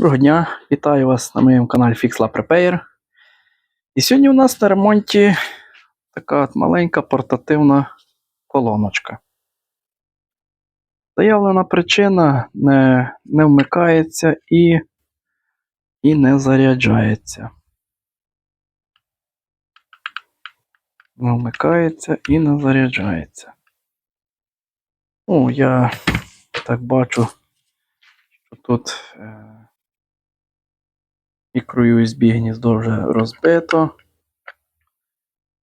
Доброго дня, вітаю вас на моєму каналі Fixla Repair. І сьогодні у нас на ремонті така от маленька портативна колоночка. Заявлена причина не, не вмикається і, і не заряджається. Не вмикається і не заряджається. Ну, я так бачу, що тут. Е, Мікро-USB гніздо вже розбито.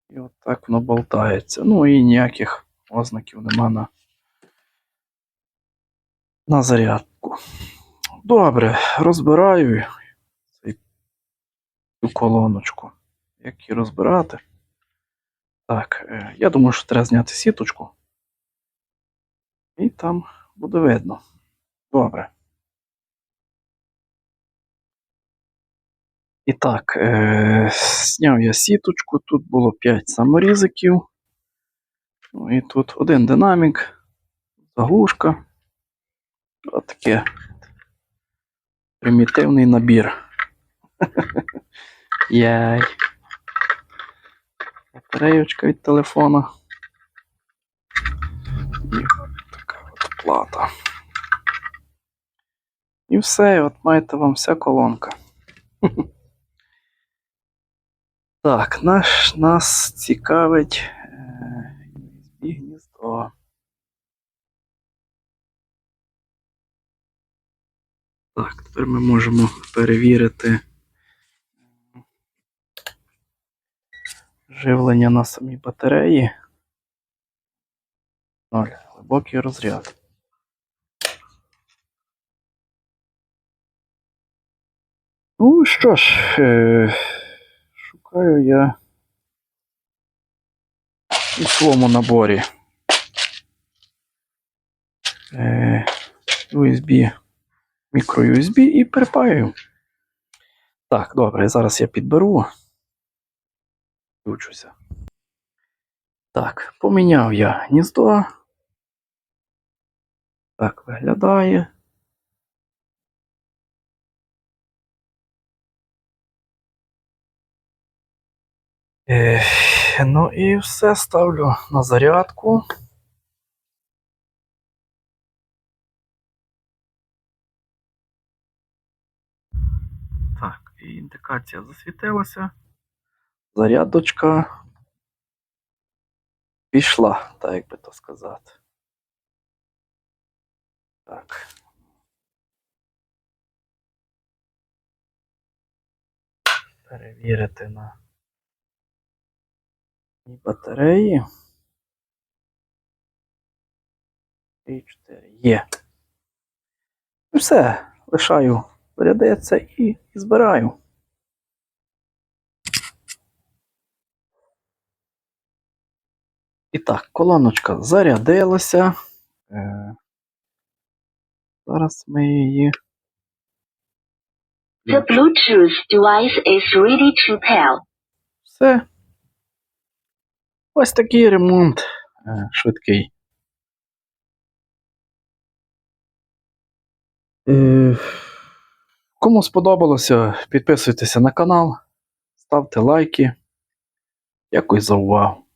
І от так воно болтається. Ну і ніяких ознаків нема на, на зарядку. Добре, розбираю цю колоночку. Як її розбирати? Так, е, я думаю, що треба зняти сіточку. І там буде видно. Добре. І так, е, зняв я сіточку, тут було 5 саморізиків. Ну і тут один динамік, заглушка. Отаке примітивний набір. Яй. Батареєчка від телефона. І така от плата. І все, от маєте вам вся колонка. Так, наш, нас цікавить е, USB гніздо. Так, тепер ми можемо перевірити живлення на самій батареї. Ноль. Глибокий розряд. Ну що ж, е, шукаю я у своєму наборі е, USB, мікро-USB і припаю. Так, добре, зараз я підберу. Включуся. Так, поміняв я гніздо. Так виглядає. Ну і все ставлю на зарядку. Так, і індикація засвітилася. Зарядочка пішла, так як би то сказати. Так. Перевірити на і батареї. І 4 є. І все. Лишаю зарядиться і, і збираю. І так, колоночка зарядилася. Е, зараз ми її. The Bluetooth device is ready to pair. Все. Ось такий ремонт е, швидкий. Е, кому сподобалося, підписуйтеся на канал, ставте лайки. Дякую за увагу.